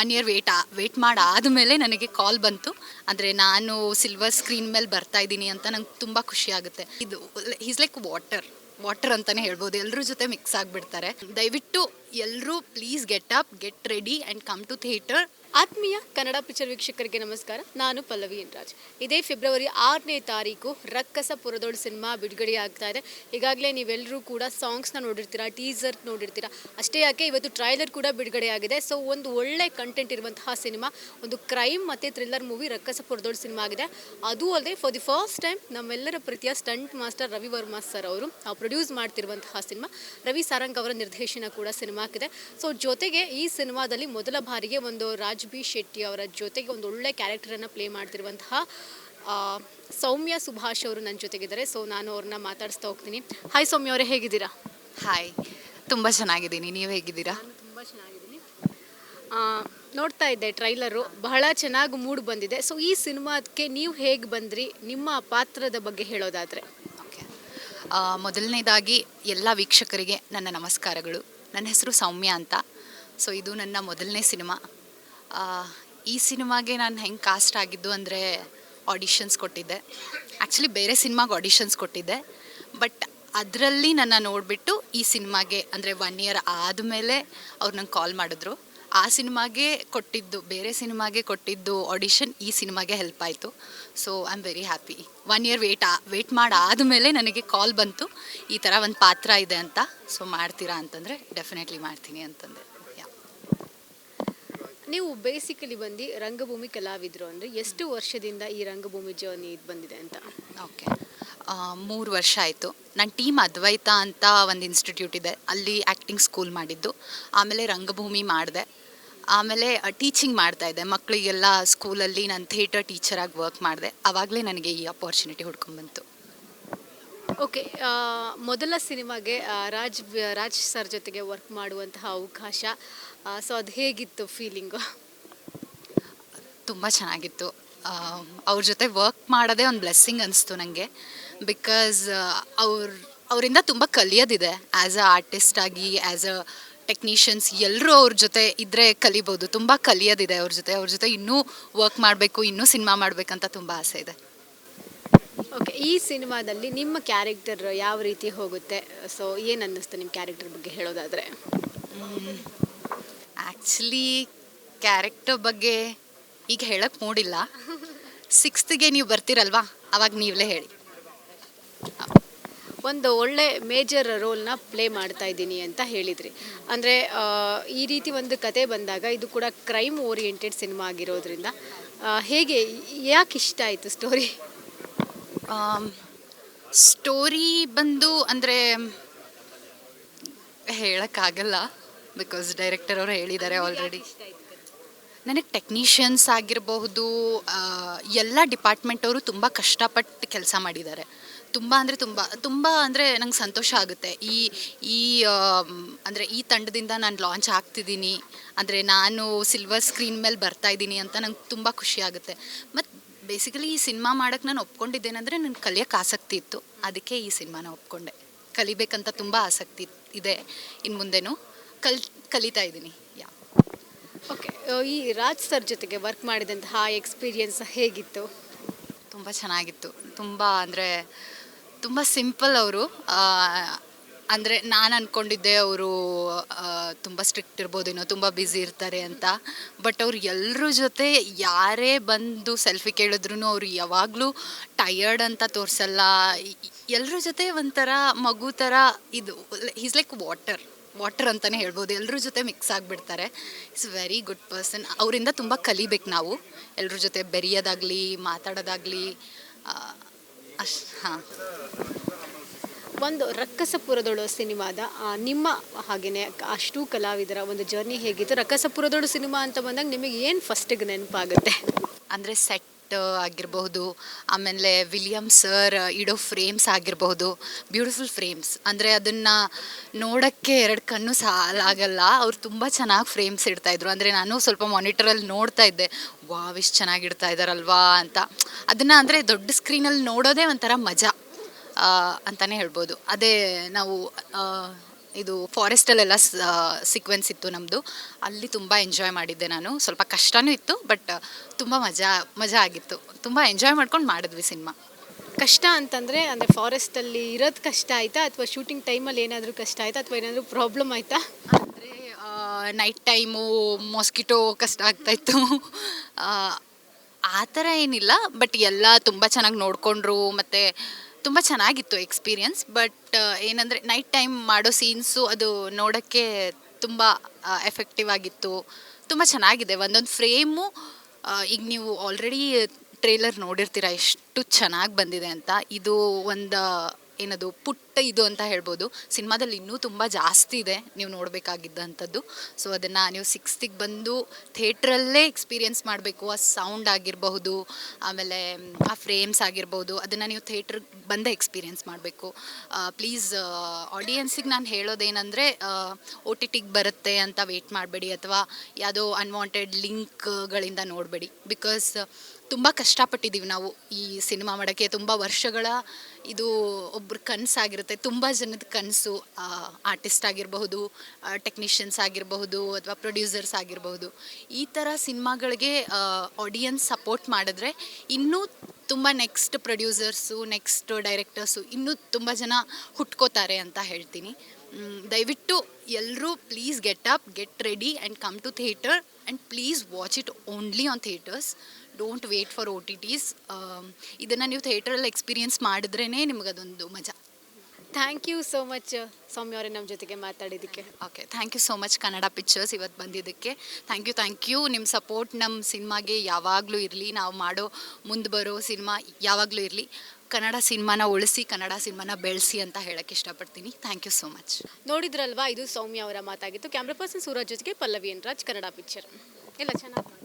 One year wait wait ಮಾಡಾದಮೇಲೆ ನನಗೆ ಕಾಲ್ ಬಂತು. ಅಂದರೆ ನಾನು ಸಿಲ್ವರ್ ಸ್ಕ್ರೀನ್ ಮೇಲೆ ಬರ್ತಾ ಇದ್ದೀನಿ ಅಂತ ನಂಗೆ ತುಂಬ ಖುಷಿ ಆಗುತ್ತೆ. ಇದು ಈಸ್ ಲೈಕ್ ವಾಟರ್ ವಾಟರ್ ಅಂತಲೇ ಹೇಳ್ಬೋದು. ಎಲ್ಲರ ಜೊತೆ ಮಿಕ್ಸ್ ಆಗಿಬಿಡ್ತಾರೆ. ದಯವಿಟ್ಟು ಎಲ್ಲರೂ please get up get ready and come to theatre ಆತ್ಮೀಯ ಕನ್ನಡ ಪಿಕ್ಚರ್ ವೀಕ್ಷಕರಿಗೆ ನಮಸ್ಕಾರ. ನಾನು ಪಲ್ಲವಿ ರಾಜ್ ಇದೇ ಫೆಬ್ರವರಿ ಆರನೇ ತಾರೀಕು ರಕ್ಕಸ ಪುರದೋಳು ಸಿನಿಮಾ ಬಿಡುಗಡೆ ಆಗ್ತಾ ಇದೆ. ಈಗಾಗಲೇ ನೀವೆಲ್ಲರೂ ಕೂಡ ಸಾಂಗ್ಸ್ನ ನೋಡಿರ್ತೀರಾ, ಟೀಸರ್ ನೋಡಿರ್ತೀರಾ, ಅಷ್ಟೇ ಯಾಕೆ ಇವತ್ತು ಟ್ರೈಲರ್ ಕೂಡ ಬಿಡುಗಡೆ ಆಗಿದೆ. ಸೊ, ಒಂದು ಒಳ್ಳೆ ಕಂಟೆಂಟ್ ಇರುವಂತಹ ಸಿನಿಮಾ, ಒಂದು ಕ್ರೈಮ್ ಮತ್ತು ಥ್ರಿಲ್ಲರ್ ಮೂವಿ ರಕ್ಕಸ ಪುರದೋಳು ಸಿನಿಮಾ ಆಗಿದೆ. ಅದು ಅಲ್ಲದೆ ಫಾರ್ ದಿ ಫಸ್ಟ್ ಟೈಮ್ ನಮ್ಮೆಲ್ಲರ ಪ್ರೀತಿಯ stunt master Ravi Varma sir ಅವರು ಪ್ರೊಡ್ಯೂಸ್ ಮಾಡ್ತಿರುವಂತಹ ಸಿನಿಮಾ, ರವಿ ಸಾರಂಗ್ ಅವರ ನಿರ್ದೇಶನ ಕೂಡ ಸಿನಿಮಾ ಆಗಿದೆ ಸೊ, ಜೊತೆಗೆ ಈ ಸಿನಿಮಾದಲ್ಲಿ ಮೊದಲ ಬಾರಿಗೆ ಒಂದು ರಾಜ್ ಬಿ ಶೆಟ್ಟಿ ಅವರ ಜೊತೆಗೆ ಒಂದು ಒಳ್ಳೆ ಕ್ಯಾರೆಕ್ಟರನ್ನು ಪ್ಲೇ ಮಾಡ್ತಿರುವಂತಹ ಸೌಮ್ಯ ಸುಭಾಷ್ ಅವರು ನನ್ನ ಜೊತೆಗಿದ್ದಾರೆ. ಸೊ ನಾನು ಅವ್ರನ್ನ ಮಾತಾಡಿಸ್ತಾ ಹೋಗ್ತೀನಿ. ಹಾಯ್ ಸೌಮ್ಯ ಅವರೇ ಹೇಗಿದ್ದೀರಾ? ಹಾಯ್ ತುಂಬ ಚೆನ್ನಾಗಿದ್ದೀನಿ. ನೀವು ಹೇಗಿದ್ದೀರಾ? ತುಂಬ ಚೆನ್ನಾಗಿದ್ದೀನಿ. ನೋಡ್ತಾ ಇದ್ದೆ ಟ್ರೈಲರು. ಬಹಳ ಚೆನ್ನಾಗಿ ಮೂಡ್ ಬಂದಿದೆ. ಸೊ ಈ ಸಿನಿಮಾಕ್ಕೆ ನೀವು ಹೇಗೆ ಬಂದ್ರಿ? ನಿಮ್ಮ ಪಾತ್ರದ ಬಗ್ಗೆ ಹೇಳೋದಾದರೆ. ಓಕೆ. ಮೊದಲನೇದಾಗಿ ಎಲ್ಲ ವೀಕ್ಷಕರಿಗೆ ನನ್ನ ನಮಸ್ಕಾರಗಳು. ನನ್ನ ಹೆಸರು ಸೌಮ್ಯ ಅಂತ. ಸೊ ಇದು ನನ್ನ ಮೊದಲನೇ ಸಿನಿಮಾ. ಈ ಸಿನಿಮಾಗೆ ನಾನು ಹೆಂಗೆ ಕಾಸ್ಟ್ ಆಗಿದ್ದು ಅಂದರೆ ಆಡಿಷನ್ಸ್ ಕೊಟ್ಟಿದ್ದೆ. ಆ್ಯಕ್ಚುಲಿ ಬೇರೆ ಸಿನಿಮಾಗೆ ಆಡಿಷನ್ಸ್ ಕೊಟ್ಟಿದ್ದೆ. ಬಟ್ ಅದರಲ್ಲಿ ನನ್ನ ನೋಡಿಬಿಟ್ಟು ಈ ಸಿನಿಮಾಗೆ ಅಂದರೆ ಒನ್ ಇಯರ್ ಆದಮೇಲೆ ಅವ್ರು ನಂಗೆ ಕಾಲ್ ಮಾಡಿದ್ರು. ಆ ಸಿನಿಮಾಗೆ ಕೊಟ್ಟಿದ್ದು, ಬೇರೆ ಸಿನಿಮಾಗೆ ಕೊಟ್ಟಿದ್ದು ಆಡಿಷನ್ ಈ ಸಿನಿಮಾಗೆ ಹೆಲ್ಪ್ ಆಯಿತು. So I am very happy one year wait wait ಮಾಡಾದಮೇಲೆ ನನಗೆ ಕಾಲ್ ಬಂತು. ಈ ಥರ ಒಂದು ಪಾತ್ರ ಇದೆ ಅಂತ. ಸೊ ಮಾಡ್ತೀರಾ ಅಂತಂದರೆ ಡೆಫಿನೆಟ್ಲಿ ಮಾಡ್ತೀನಿ ಅಂತಂದೆ. ನೀವು ಬೇಸಿಕಲಿ ಬಂದು ರಂಗಭೂಮಿ ಕಲಾವಿದರು ಅಂದರೆ ಎಷ್ಟು ವರ್ಷದಿಂದ ಈ ರಂಗಭೂಮಿ ಜರ್ನಿ ಇದು ಬಂದಿದೆ ಅಂತ? ಓಕೆ ಮೂರು ವರ್ಷ ಆಯಿತು. ನನ್ನ ಟೀಮ್ ಅದ್ವೈತ ಅಂತ ಒಂದು ಇನ್ಸ್ಟಿಟ್ಯೂಟ್ ಇದೆ. ಅಲ್ಲಿ ಆ್ಯಕ್ಟಿಂಗ್ ಸ್ಕೂಲ್ ಮಾಡಿದ್ದು. ಆಮೇಲೆ ರಂಗಭೂಮಿ ಮಾಡಿದೆ. ಆಮೇಲೆ ಟೀಚಿಂಗ್ ಮಾಡ್ತಾ ಇದ್ದೆ. ಮಕ್ಕಳಿಗೆಲ್ಲ ಸ್ಕೂಲಲ್ಲಿ ನಾನು ಥಿಯೇಟರ್ ಟೀಚರಾಗಿ ವರ್ಕ್ ಮಾಡಿದೆ. ಆವಾಗಲೇ ನನಗೆ ಈ ಅಪರ್ಚುನಿಟಿ ಹುಡ್ಕೊಂಡ್ಬಂತು ಓಕೆ ಮೊದಲ ಸಿನಿಮಾಗೆ ರಾಜ್ ರಾಜ್ ಸರ್ ಜೊತೆಗೆ ವರ್ಕ್ ಮಾಡುವಂತಹ ಅವಕಾಶ ಸೊ ಅದು ಹೇಗಿತ್ತು ಫೀಲಿಂಗು ತುಂಬ ಚೆನ್ನಾಗಿತ್ತು. ಅವ್ರ ಜೊತೆ ವರ್ಕ್ ಮಾಡೋದೇ ಒಂದು ಬ್ಲೆಸ್ಸಿಂಗ್ ಅನಿಸ್ತು ನನಗೆ ಬಿಕಾಸ್ ಅವ್ರ ಅವರಿಂದ ತುಂಬ ಕಲಿಯೋದಿದೆ. ಆ್ಯಸ್ ಅ ಆರ್ಟಿಸ್ಟ್ ಆಗಿ ಆ್ಯಸ್ ಅ ಟೆಕ್ನಿಷಿಯನ್ಸ್ ಎಲ್ಲರೂ ಅವ್ರ ಜೊತೆ ಇದ್ದರೆ ಕಲಿಬೋದು. ತುಂಬ ಕಲಿಯೋದಿದೆ ಅವ್ರ ಜೊತೆ. ಅವ್ರ ಜೊತೆ ಇನ್ನೂ ವರ್ಕ್ ಮಾಡಬೇಕು ಇನ್ನೂ ಸಿನಿಮಾ ಮಾಡಬೇಕಂತ ತುಂಬ ಆಸೆ ಇದೆ. ಓಕೆ ಈ ಸಿನಿಮಾದಲ್ಲಿ ನಿಮ್ಮ ಕ್ಯಾರೆಕ್ಟರ್ ಯಾವ ರೀತಿ ಹೋಗುತ್ತೆ? ಸೊ ಏನು ಅನ್ನಿಸ್ತು ನಿಮ್ಮ ಕ್ಯಾರೆಕ್ಟರ್ ಬಗ್ಗೆ ಹೇಳೋದಾದರೆ? ಆ್ಯಕ್ಚುಲಿ ಕ್ಯಾರೆಕ್ಟರ್ ಬಗ್ಗೆ ಈಗ ಹೇಳಕ್ಕೆ ಮೂಡಿಲ್ಲ. ಸಿಕ್ಸ್ತ್ಗೆ ನೀವು ಬರ್ತೀರಲ್ವಾ? ಅವಾಗ ನೀವೇ ಹೇಳಿ. ಒಂದು ಒಳ್ಳೆ ಮೇಜರ್ ರೋಲ್ನ ಪ್ಲೇ ಮಾಡ್ತಾ ಇದ್ದೀನಿ ಅಂತ ಹೇಳಿದ್ರಿ. ಅಂದರೆ ಈ ರೀತಿ ಒಂದು ಕತೆ ಬಂದಾಗ ಇದು ಕೂಡ ಕ್ರೈಮ್ ಓರಿಯೆಂಟೆಡ್ ಸಿನಿಮಾ ಆಗಿರೋದ್ರಿಂದ ಹೇಗೆ ಯಾಕೆ ಇಷ್ಟ ಆಯಿತು ಸ್ಟೋರಿ ಸ್ಟೋರಿ ಬಂದು ಅಂದರೆ ಹೇಳೋಕ್ಕಾಗಲ್ಲ. ಬಿಕಾಸ್ ಡೈರೆಕ್ಟರ್ ಅವರು ಹೇಳಿದ್ದಾರೆ ಆಲ್ರೆಡಿ ನನಗೆ ಟೆಕ್ನಿಷಿಯನ್ಸ್ ಆಗಿರಬಹುದು ಎಲ್ಲ ಡಿಪಾರ್ಟ್ಮೆಂಟ್ ಅವರು ತುಂಬ ಕಷ್ಟಪಟ್ಟು ಕೆಲಸ ಮಾಡಿದ್ದಾರೆ. ತುಂಬ ಅಂದರೆ ತುಂಬ ತುಂಬ ಅಂದರೆ ನಂಗೆ ಸಂತೋಷ ಆಗುತ್ತೆ. ಈ ಈ ಅಂದರೆ ಈ ತಂಡದಿಂದ ನಾನು ಲಾಂಚ್ ಆಗ್ತಿದ್ದೀನಿ ಅಂದರೆ ನಾನು ಸಿಲ್ವರ್ ಸ್ಕ್ರೀನ್ ಮೇಲೆ ಬರ್ತಾ ಇದ್ದೀನಿ ಅಂತ ನಂಗೆ ತುಂಬ ಖುಷಿ ಆಗುತ್ತೆ. ಮತ್ತು ಬೇಸಿಕಲಿ ಈ ಸಿನಿಮಾ ಮಾಡೋಕ್ಕೆ ನಾನು ಒಪ್ಕೊಂಡಿದ್ದೇನೆಂದರೆ ನನಗೆ ಕಲಿಯೋಕ್ಕೆ ಆಸಕ್ತಿ ಇತ್ತು. ಅದಕ್ಕೆ ಈ ಸಿನಿಮಾನ ಒಪ್ಕೊಂಡೆ. ಕಲಿಬೇಕಂತ ತುಂಬ ಆಸಕ್ತಿ ಇದೆ ಇನ್ನು ಮುಂದೆನೂ. ಕಲ್ ಕಲಿತಾ ಇದ್ದೀನಿ. ಯಾ. ಓಕೆ ಈ ರಾಜ್ ಸರ್ ಜೊತೆಗೆ ವರ್ಕ್ ಮಾಡಿದಂತಹ ಎಕ್ಸ್ಪೀರಿಯನ್ಸ್ ಹೇಗಿತ್ತು? ತುಂಬ ಚೆನ್ನಾಗಿತ್ತು. ತುಂಬ ಅಂದರೆ ತುಂಬ ಸಿಂಪಲ್ ಅವರು. ಅಂದರೆ ನಾನು ಅಂದ್ಕೊಂಡಿದ್ದೆ ಅವರು ತುಂಬ ಸ್ಟ್ರಿಕ್ಟ್ ಇರ್ಬೋದೇನೋ ತುಂಬ ಬ್ಯುಸಿ ಇರ್ತಾರೆ ಅಂತ. ಬಟ್ ಅವ್ರು ಎಲ್ಲರ ಜೊತೆ ಯಾರೇ ಬಂದು ಸೆಲ್ಫಿ ಕೇಳಿದ್ರು ಅವರು ಯಾವಾಗಲೂ ಟಯರ್ಡ್ ಅಂತ ತೋರಿಸಲ್ಲ. ಎಲ್ಲರ ಜೊತೆ ಒಂಥರ ಮಗು ಥರ ಇದು ಈಸ್ ಲೈಕ್ ವಾಟರ್ ವಾಟರ್ ಅಂತಲೇ ಹೇಳ್ಬೋದು. ಎಲ್ಲರ ಜೊತೆ ಮಿಕ್ಸ್ ಆಗಿಬಿಡ್ತಾರೆ. ಇಟ್ಸ್ ವೆರಿ ಗುಡ್ ಪರ್ಸನ್ ಅವರಿಂದ ತುಂಬ ಕಲಿಬೇಕು ನಾವು. ಎಲ್ಲರ ಜೊತೆ ಬೆರೆಯೋದಾಗಲಿ ಮಾತಾಡೋದಾಗಲಿ ಅಶ್ ಹಾಂ. ಒಂದು ರಕ್ಕಸಪುರದೊಳು ಸಿನಿಮಾದ ನಿಮ್ಮ ಹಾಗೆಯೇ ಅಷ್ಟು ಕಲಾವಿದರ ಒಂದು ಜರ್ನಿ ಹೇಗಿತ್ತು? ರಕ್ಕಸಪುರದೊಳು ಸಿನಿಮಾ ಅಂತ ಬಂದಾಗ ನಿಮಗೆ ಏನು ಫಸ್ಟಿಗೆ ನೆನಪಾಗುತ್ತೆ? ಅಂದರೆ ಸೆಟ್ ಆಗಿರಬಹುದು, ಆಮೇಲೆ ವಿಲಿಯಮ್ ಸರ್ ಇಡೋ ಫ್ರೇಮ್ಸ್ ಆಗಿರಬಹುದು, ಬ್ಯೂಟಿಫುಲ್ ಫ್ರೇಮ್ಸ್. ಅಂದರೆ ಅದನ್ನು ನೋಡೋಕ್ಕೆ ಎರಡು ಕಣ್ಣು ಸಾಲಾಗಲ್ಲ ಅವ್ರು ತುಂಬ ಚೆನ್ನಾಗಿ ಫ್ರೇಮ್ಸ್ ಇಡ್ತಾಯಿದ್ರು ಅಂದರೆ ನಾನು ಸ್ವಲ್ಪ ಮಾನಿಟರಲ್ಲಿ ನೋಡ್ತಾ ಇದ್ದೆ, ವಾವ್, ಇಷ್ಟು ಚೆನ್ನಾಗಿ ಇಡ್ತಾ ಇದ್ದಾರಲ್ವಾ ಅಂತ. ಅದನ್ನು ಅಂದರೆ ದೊಡ್ಡ ಸ್ಕ್ರೀನಲ್ಲಿ ನೋಡೋದೇ ಒಂಥರ ಮಜಾ ಅಂತಲೇ ಹೇಳ್ಬೋದು. ಅದೇ ನಾವು ಇದು ಫಾರೆಸ್ಟಲ್ಲೆಲ್ಲ ಸೀಕ್ವೆನ್ಸ್ ಇತ್ತು ನಮ್ಮದು ಅಲ್ಲಿ ತುಂಬ ಎಂಜಾಯ್ ಮಾಡಿದ್ದೆ ನಾನು. ಸ್ವಲ್ಪ ಕಷ್ಟನೂ ಇತ್ತು ಬಟ್ ತುಂಬ ಮಜಾ ಮಜಾ ಆಗಿತ್ತು. ತುಂಬ ಎಂಜಾಯ್ ಮಾಡ್ಕೊಂಡು ಮಾಡಿದ್ವಿ ಸಿನಿಮಾ. ಕಷ್ಟ ಅಂತಂದರೆ ಅಂದರೆ ಫಾರೆಸ್ಟಲ್ಲಿ ಇರೋದು ಕಷ್ಟ ಆಯಿತಾ? ಅಥವಾ ಶೂಟಿಂಗ್ ಟೈಮಲ್ಲಿ ಏನಾದರೂ ಕಷ್ಟ ಆಯಿತಾ? ಅಥವಾ ಏನಾದರೂ ಪ್ರಾಬ್ಲಮ್ ಆಯಿತಾ? ಅಂದರೆ ನೈಟ್ ಟೈಮು ಮೊಸ್ಕಿಟೋ ಕಷ್ಟ ಆಗ್ತಾಯಿತ್ತು ಆ ಥರ ಏನಿಲ್ಲ ಬಟ್ ಎಲ್ಲ ತುಂಬ ಚೆನ್ನಾಗಿ ನೋಡಿಕೊಂಡ್ರು. ಮತ್ತು ತುಂಬ ಚೆನ್ನಾಗಿತ್ತು ಎಕ್ಸ್ಪೀರಿಯನ್ಸ್ ಬಟ್ ಏನಂದರೆ ನೈಟ್ ಟೈಮ್ ಮಾಡೋ ಸೀನ್ಸು ಅದು ನೋಡೋಕ್ಕೆ ತುಂಬ ಎಫೆಕ್ಟಿವ್ ಆಗಿತ್ತು. ತುಂಬ ಚೆನ್ನಾಗಿದೆ. ಒಂದೊಂದು ಫ್ರೇಮು ಈಗ ನೀವು ಆಲ್ರೆಡಿ ಟ್ರೇಲರ್ ನೋಡಿರ್ತೀರ, ಎಷ್ಟು ಚೆನ್ನಾಗಿ ಬಂದಿದೆ ಅಂತ. ಇದು ಒಂದು, ಏನದು ಪುಟ್ಟ ಇದು ಅಂತ ಹೇಳ್ಬೋದು. ಸಿನಿಮಾದಲ್ಲಿ ಇನ್ನೂ ತುಂಬ ಜಾಸ್ತಿ ಇದೆ ನೀವು ನೋಡಬೇಕಾಗಿದ್ದಂಥದ್ದು. ಸೊ ಅದನ್ನು ನೀವು ಸಿಕ್ಸ್ತಿಗೆ ಬಂದು ಥಿಯೇಟ್ರಲ್ಲೇ ಎಕ್ಸ್ಪೀರಿಯೆನ್ಸ್ ಮಾಡಬೇಕು. ಆ ಸೌಂಡ್ ಆಗಿರಬಹುದು, ಆಮೇಲೆ ಆ ಫ್ರೇಮ್ಸ್ ಆಗಿರ್ಬೋದು ಅದನ್ನು ನೀವು ಥಿಯೇಟ್ರಿಗೆ ಬಂದೇ ಎಕ್ಸ್ಪೀರಿಯೆನ್ಸ್ ಮಾಡಬೇಕು. ಪ್ಲೀಸ್ ಆಡಿಯನ್ಸಿಗೆ ನಾನು ಹೇಳೋದೇನೆಂದರೆ ಒ ಟಿ ಟಿಗೆ ಬರುತ್ತೆ ಅಂತ ವೆಯ್ಟ್ ಮಾಡಬೇಡಿ ಅಥವಾ ಯಾವುದೋ ಅನ್ವಾಂಟೆಡ್ ಲಿಂಕ್ಗಳಿಂದ ನೋಡಬೇಡಿ. ಬಿಕಾಸ್ ತುಂಬ ಕಷ್ಟಪಟ್ಟಿದ್ದೀವಿ ನಾವು ಈ ಸಿನಿಮಾ ಮಾಡೋಕ್ಕೆ. ತುಂಬ ವರ್ಷಗಳ ಇದು ಒಬ್ರ ಕನಸಾಗಿರುತ್ತೆ. ತುಂಬ ಜನದ ಕನಸು ಆರ್ಟಿಸ್ಟ್ ಆಗಿರಬಹುದು ಟೆಕ್ನಿಷಿಯನ್ಸ್ ಆಗಿರಬಹುದು ಅಥವಾ ಪ್ರೊಡ್ಯೂಸರ್ಸ್ ಆಗಿರಬಹುದು. ಈ ಥರ ಸಿನಿಮಾಗಳಿಗೆ ಆಡಿಯನ್ಸ್ ಸಪೋರ್ಟ್ ಮಾಡಿದ್ರೆ ಇನ್ನೂ ತುಂಬ ನೆಕ್ಸ್ಟ್ ಪ್ರೊಡ್ಯೂಸರ್ಸು ನೆಕ್ಸ್ಟ್ ಡೈರೆಕ್ಟರ್ಸು ಇನ್ನೂ ತುಂಬ ಜನ ಹುಟ್ಕೋತಾರೆ ಅಂತ ಹೇಳ್ತೀನಿ. ದಯವಿಟ್ಟು ಎಲ್ಲರೂ please get up get ready and come to theatre and please watch it only on theatres don't wait for O T T's ಇದನ್ನು ನೀವು ಥಿಯೇಟ್ರಲ್ಲಿ ಎಕ್ಸ್ಪೀರಿಯೆನ್ಸ್ ಮಾಡಿದ್ರೇ ನಿಮಗದೊಂದು ಮಜಾ. Thank you so much Soumya ಅವರೇ ನಮ್ಮ ಜೊತೆಗೆ ಮಾತಾಡಿದ್ದಕ್ಕೆ. Okay thank you so much Kannada pictures ಇವತ್ತು ಬಂದಿದ್ದಕ್ಕೆ. ಥ್ಯಾಂಕ್ ಯು ಥ್ಯಾಂಕ್ ಯು ನಿಮ್ಮ ಸಪೋರ್ಟ್ ನಮ್ಮ ಸಿನಿಮಾಗೆ ಯಾವಾಗಲೂ ಇರಲಿ. ನಾವು ಮಾಡೋ ಮುಂದೆ ಬರೋ ಸಿನಿಮಾ ಯಾವಾಗಲೂ ಇರಲಿ. ಕನ್ನಡ ಸಿನಿಮಾನ ಉಳಿಸಿ ಕನ್ನಡ ಸಿನಿಮಾನ ಬೆಳೆಸಿ ಅಂತ ಹೇಳಕ್ಕೆ ಇಷ್ಟಪಡ್ತೀನಿ. ಥ್ಯಾಂಕ್ ಯು ಸೋ ಮಚ್ ನೋಡಿದ್ರಲ್ವಾ ಇದು ಸೌಮ್ಯ ಅವರ ಮಾತಾಗಿತ್ತು. ಕ್ಯಾಮ್ರಾ ಪರ್ಸನ್ ಸೂರಜ್ ಜೊತೆಗೆ ಪಲ್ಲವಿ ಎನ್ ರಾಜ್ ಕನ್ನಡ ಪಿಕ್ಚರ್ ಎಲ್ಲ ಚೆನ್ನಾಗಿ